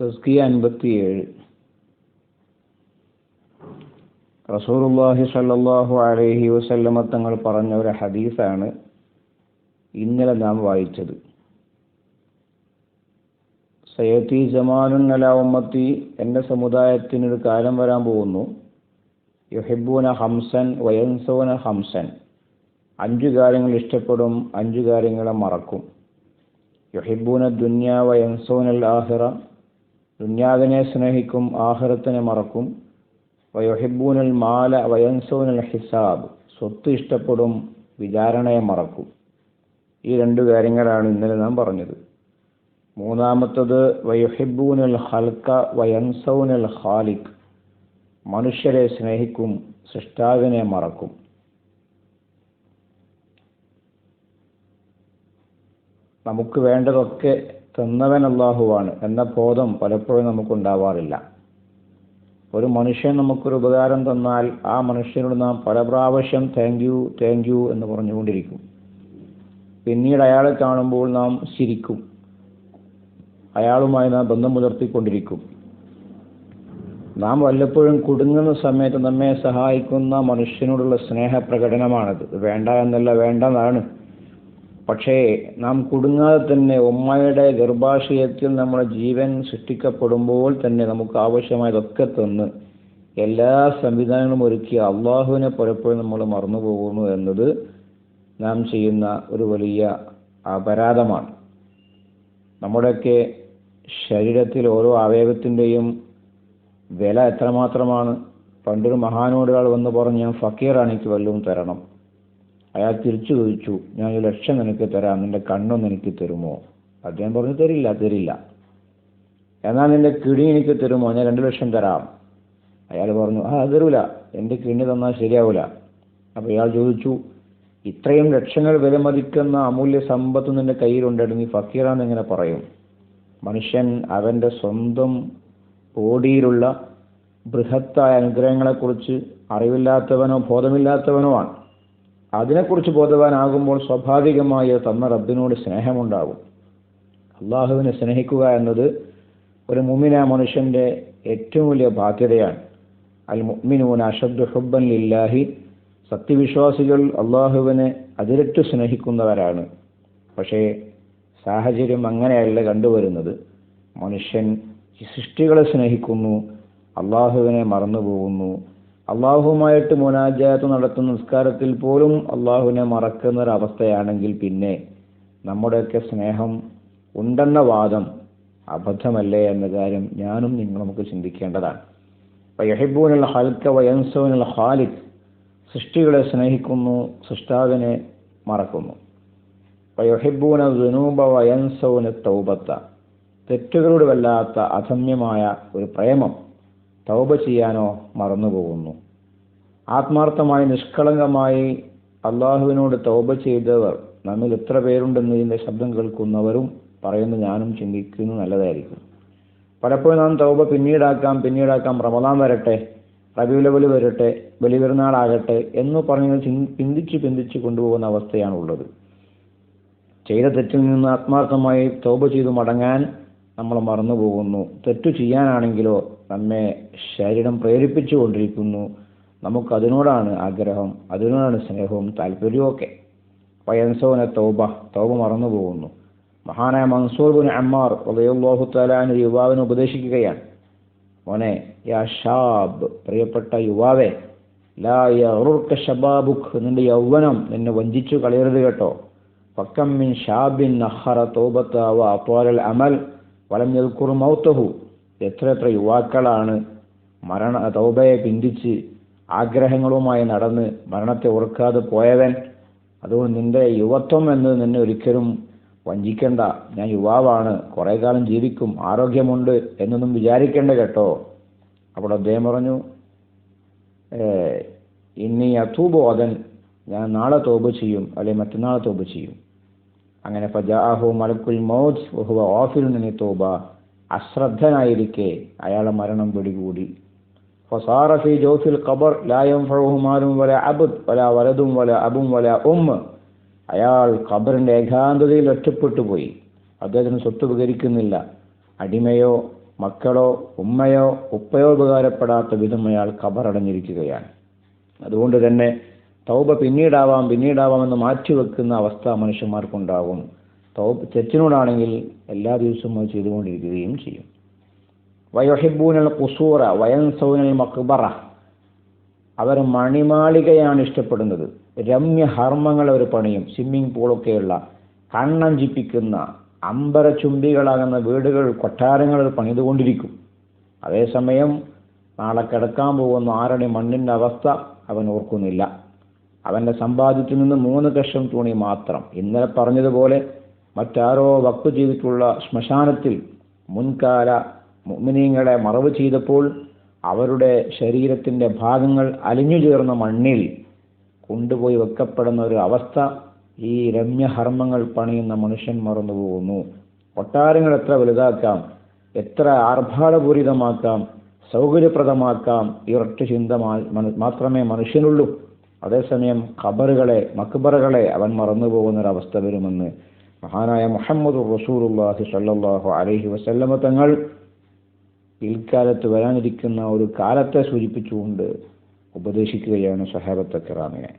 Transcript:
തസ്കിയ അൻപത്തിയേഴ്. റസൂറുല്ലാഹി സല്ലാഹു അലൈഹി വസല്ലമ തങ്ങൾ പറഞ്ഞ ഒരു ഹദീസാണ് ഇന്നലെ നാം വായിച്ചത്. സയത്തി ജമാനുൻ അല ഉമ്മത്തി എന്റെ സമുദായത്തിനൊരു കാലം വരാൻ പോകുന്നു. യുഹിബൂന ഹംസൻ വയൻസോന ഹംസൻ. അഞ്ചു കാര്യങ്ങൾ ഇഷ്ടപ്പെടും അഞ്ചു കാര്യങ്ങളെ മറക്കും. യുഹിബൂന ദുന്യ വയൻസോനൽ ആഹിറ. ദുന്യാവിനെ സ്നേഹിക്കും ആഹൃത്തിനെ മറക്കും. വയൊഹിബൂനൽ മാല വയൻസോനൽ ഹിസാബ്. സ്വത്ത് ഇഷ്ടപ്പെടും വിചാരണയെ മറക്കും. ഈ രണ്ടു കാര്യങ്ങളാണ് ഇന്നലെ നാം പറഞ്ഞത്. മൂന്നാമത്തത് വയുഹിബൂനൽ ഹൽക്ക വയൻസൗനൽ ഖാലിഖ്. മനുഷ്യരെ സ്നേഹിക്കും സൃഷ്ടാവിനെ മറക്കും. നമുക്ക് വേണ്ടതൊക്കെ തന്നവൻ അള്ളാഹുവാണ് എന്ന ബോധം പലപ്പോഴും നമുക്കുണ്ടാവാറില്ല. ഒരു മനുഷ്യൻ നമുക്കൊരു ഉപകാരം തന്നാൽ ആ മനുഷ്യനോട് നാം പല പ്രാവശ്യം താങ്ക് യു താങ്ക് യു എന്ന് പറഞ്ഞുകൊണ്ടിരിക്കും. പിന്നീട് അയാളെ കാണുമ്പോൾ നാം ചിരിക്കും. അയാളുമായി നാം ബന്ധം പുലർത്തിക്കൊണ്ടിരിക്കും. നാം വല്ലപ്പോഴും കുടുങ്ങുന്ന സമയത്ത് നമ്മെ സഹായിക്കുന്ന മനുഷ്യനോടുള്ള സ്നേഹപ്രകടനമാണത്. വേണ്ട എന്നല്ല വേണ്ടതാണ് പക്ഷേ നാം കുടുങ്ങാതെ തന്നെ ഉമ്മയുടെ ഗർഭാശയത്തിൽ നമ്മുടെ ജീവൻ സൃഷ്ടിക്കപ്പെടുമ്പോൾ തന്നെ നമുക്ക് ആവശ്യമായതൊക്കെ തന്ന് എല്ലാ സംവിധാനങ്ങളും ഒരുക്കി അള്ളാഹുവിനെ പലപ്പോഴും നമ്മൾ മറന്നുപോകുന്നു എന്നത് നാം ചെയ്യുന്ന ഒരു വലിയ അപരാധമാണ്. നമ്മുടെയൊക്കെ ശരീരത്തിൽ ഓരോ അവയവത്തിന്റെയും വില എത്രമാത്രമാണ്? പണ്ടൊരു മഹാനോടുകൾ വന്ന് പറഞ്ഞ് ഞാൻ ഫക്കീറാണ് എനിക്ക് വല്ലതും തരണം. അയാൾ തിരിച്ചു ചോദിച്ചു ഞാൻ ഒരു ലക്ഷം നിനക്ക് തരാം നിന്റെ കണ്ണൊന്ന് എനിക്ക് തരുമോ? അദ്ദേഹം പറഞ്ഞു തരില്ല തരില്ല. എന്നാൽ നിന്റെ കിണി എനിക്ക് തരുമോ? ഞാൻ രണ്ട് ലക്ഷം തരാം. അയാൾ പറഞ്ഞു ആ തരൂല. എന്റെ കിണി തന്നാൽ ശരിയാവൂല. അപ്പോൾ ഇയാൾ ചോദിച്ചു ഇത്രയും ലക്ഷങ്ങൾ വിലമതിക്കുന്ന അമൂല്യ സമ്പത്ത് നിന്റെ കയ്യിലുണ്ടായിട്ട് നീ ഫക്കീറാന്ന് എങ്ങനെ പറയും? മനുഷ്യൻ അവന്റെ സ്വന്തം ബോഡിയിലുള്ള ബൃഹത്തായ അനുഗ്രഹങ്ങളെക്കുറിച്ച് അറിവില്ലാത്തവനോ ബോധമില്ലാത്തവനോ ആണ്. അതിനെക്കുറിച്ച് ബോധവാനാകുമ്പോൾ സ്വാഭാവികമായി തന്ന റബ്ബിനോട് സ്നേഹമുണ്ടാകും. അള്ളാഹുവിനെ സ്നേഹിക്കുക എന്നത് ഒരു മുമിന മനുഷ്യന്റെ ഏറ്റവും വലിയ ബാധ്യതയാണ്. അൽ മുഅ്മിനൂന അഷദ്ദു ഹുബ്ബൻ ലില്ലാഹി. സത്യവിശ്വാസികൾ അള്ളാഹുവിനെ അതിരറ്റു സ്നേഹിക്കുന്നവരാണ്. പക്ഷേ സാഹചര്യം അങ്ങനെയല്ല കണ്ടുവരുന്നത്. മനുഷ്യൻ സൃഷ്ടികളെ സ്നേഹിക്കുന്നു അള്ളാഹുവിനെ മറന്നുപോകുന്നു അള്ളാഹുവുമായിട്ട് മുനാജാത്ത് നടത്തുന്ന നിസ്കാരത്തിൽ പോലും അള്ളാഹുവിനെ മറക്കുന്ന ഒരവസ്ഥയാണെങ്കിൽ പിന്നെ നമ്മുടെയൊക്കെ സ്നേഹം ഉണ്ടെന്ന വാദം അബദ്ധമല്ലേ എന്ന കാര്യം ഞാനും നിങ്ങൾ നമുക്ക് ചിന്തിക്കേണ്ടതാണ്. യഹിബൂനുള്ള ഹൽക്ക വയൻസോനുള്ള ഹാലിക് സൃഷ്ടികളെ സ്നേഹിക്കുന്നു സൃഷ്ടാവിനെ മറക്കുന്നു. യഹിബൂന ദുനൂബ വയൻസോന് തൗബത്ത തെറ്റുകളുടെ വല്ലാത്ത അധമ്യമായ ഒരു പ്രേമം തൗബ ചെയ്യാനോ മറന്നുപോകുന്നു. ആത്മാർത്ഥമായി നിഷ്കളങ്കമായി അള്ളാഹുവിനോട് തൗബ ചെയ്തവർ നമ്മിൽ എത്ര പേരുണ്ടെന്ന് ശബ്ദം കേൾക്കുന്നവരും പറയുന്നു ഞാനും ചിന്തിക്കുന്നു നല്ലതായിരിക്കും. പലപ്പോഴും നാം തൗബ പിന്നീടാക്കാം പിന്നീടാക്കാം റമദാൻ വരട്ടെ റബിയുലവൽ വരട്ടെ ബലിപെരുന്നാളാകട്ടെ എന്ന് പറഞ്ഞ് പിന്തിച്ച് പിന്തിച്ച് കൊണ്ടുപോകുന്ന അവസ്ഥയാണ് ഉള്ളത് ചെയ്ത തെറ്റിൽ നിന്ന് ആത്മാർത്ഥമായി തൗബ ചെയ്തു മടങ്ങാൻ നമ്മൾ മറന്നു പോകുന്നു തെറ്റു ചെയ്യാനാണെങ്കിലോ നമ്മെ ശരീരം പ്രേരിപ്പിച്ചു കൊണ്ടിരിക്കുന്നു. നമുക്ക് അതിനോടാണ് ആഗ്രഹം അതിനോടാണ് സ്നേഹവും താല്പര്യവും ഒക്കെ. തോബ തൗബ തൗബ മറന്നു പോകുന്നു മഹാനായ മൻസൂർ ബിൻ അമ്മാർ ഉദയോഹു താലാൻ ഒരു യുവാവിനെ ഉപദേശിക്കുകയാണ്. മോനെ യാ ഷാബ് പ്രിയപ്പെട്ട യുവാവെ ലാ യറുർക്ക ഷബാബുഖ് നിന്റെ യൗവനം നിന്നെ വഞ്ചിച്ചു കളയരുത് കേട്ടോ. ഫക്കം മിൻ ഷാബിൻ നഹറ തൗബത്ത വ അമൽ വലം യൽക്കുർ മൗത്തഹു. എത്ര എത്ര യുവാക്കളാണ് മരണ തൗബയെ പിന്തിച്ച് ആഗ്രഹങ്ങളുമായി നടന്ന് മരണത്തെ ഓർക്കാതെ പോയവൻ. അതുകൊണ്ട് നിന്റെ യുവത്വം എന്ന് നിന്നെ ഒരിക്കലും വഞ്ചിക്കണ്ട. ഞാൻ യുവാവാണ്. കുറേ കാലം ജീവിക്കും. ആരോഗ്യമുണ്ട് എന്നൊന്നും വിചാരിക്കേണ്ട കേട്ടോ. അപ്പോൾ അദ്ദേഹം പറഞ്ഞു ഇനി അത്തൂബ് ഞാൻ നാളെ തോപ് ചെയ്യും. അല്ലെങ്കിൽ മറ്റന്നാളെ തോപ് ചെയ്യും. അങ്ങനെ ഫജാഹു മലക്കുൽ മൗത്ത് ഓഫിൽ നിന്നെ തോബ. അശ്രദ്ധനായിരിക്കെ. അയാളെ മരണം പിടികൂടി. ഫസാറ ഫി ഖബർ ലാ യൻഫഉഹു മാലും വല അബുദ് വല വലതും വല അബും വല ഉമ്മ. അയാൾ ഖബറിന്റെ ഏകാന്തതയിൽ ഒറ്റപ്പെട്ടു പോയി. അദ്ദേഹത്തിന് സ്വത്ത് ഉപകരിക്കുന്നില്ല അടിമയോ മക്കളോ ഉമ്മയോ ഉപ്പയോ ഉപകാരപ്പെടാത്ത വിധം അയാൾ കബറടഞ്ഞിരിക്കുകയാണ് അതുകൊണ്ട് തന്നെ തൗബ പിന്നീടാവാം പിന്നീടാവാം എന്ന് മാറ്റിവെക്കുന്ന അവസ്ഥ മനുഷ്യന്മാർക്കുണ്ടാകും. തെറ്റിനോടാണെങ്കിൽ എല്ലാ ദിവസവും അത് ചെയ്തുകൊണ്ടിരിക്കുകയും ചെയ്യും. വയോഹിബൂനൽ കുസൂറ വയൽ സൗനൽ മക്ബറ. അവർ മണിമാളികയാണ് ഇഷ്ടപ്പെടുന്നത്. രമ്യ ഹർമ്മങ്ങൾ അവർ പണിയും. സ്വിമ്മിംഗ് പൂളൊക്കെയുള്ള കണ്ണഞ്ചിപ്പിക്കുന്ന അമ്പരചുംബികളാകുന്ന വീടുകൾ കൊട്ടാരങ്ങൾ പണിതുകൊണ്ടിരിക്കും. അതേസമയം നാളെ കിടക്കാൻ പോകുന്ന ആരണി മണ്ണിന്റെ അവസ്ഥ അവൻ ഓർക്കുന്നില്ല. അവന്റെ സമ്പാദ്യത്തിൽ നിന്ന് മൂന്ന് കഷം തുണി മാത്രം. ഇന്നലെ പറഞ്ഞതുപോലെ മറ്റാരോ വക്കു ചെയ്തിട്ടുള്ള ശ്മശാനത്തിൽ മുൻകാല മുഅ്മിനീങ്ങളെ മറവ് ചെയ്തപ്പോൾ അവരുടെ ശരീരത്തിന്റെ ഭാഗങ്ങൾ അലിഞ്ഞു ചേർന്ന മണ്ണിൽ കൊണ്ടുപോയി വെക്കപ്പെടുന്ന ഒരു അവസ്ഥ ഈ രമ്യഹർമ്മങ്ങൾ പണിയുന്ന മനുഷ്യൻ മറന്നു പോകുന്നു കൊട്ടാരങ്ങൾ എത്ര വലുതാക്കാം എത്ര ആർഭാടപൂരിതമാക്കാം സൗകര്യപ്രദമാക്കാം ഈ ഒറ്റ ചിന്ത മാത്രമേ മനുഷ്യനുള്ളൂ. അതേസമയം ഖബറുകളെ മക്ബറുകളെ അവൻ മറന്നു പോകുന്നൊരവസ്ഥ വരുമെന്ന് മഹാനായ മുഹമ്മദ് റസൂലുള്ളാഹി സല്ലാഹു അലഹി വസല്ലമ തങ്ങൾ പിൽക്കാലത്ത് വരാനിരിക്കുന്ന ഒരു കാലത്തെ സൂചിപ്പിച്ചുകൊണ്ട് ഉപദേശിക്കുകയാണ് സഹാബത്തെ കിറാമിനെ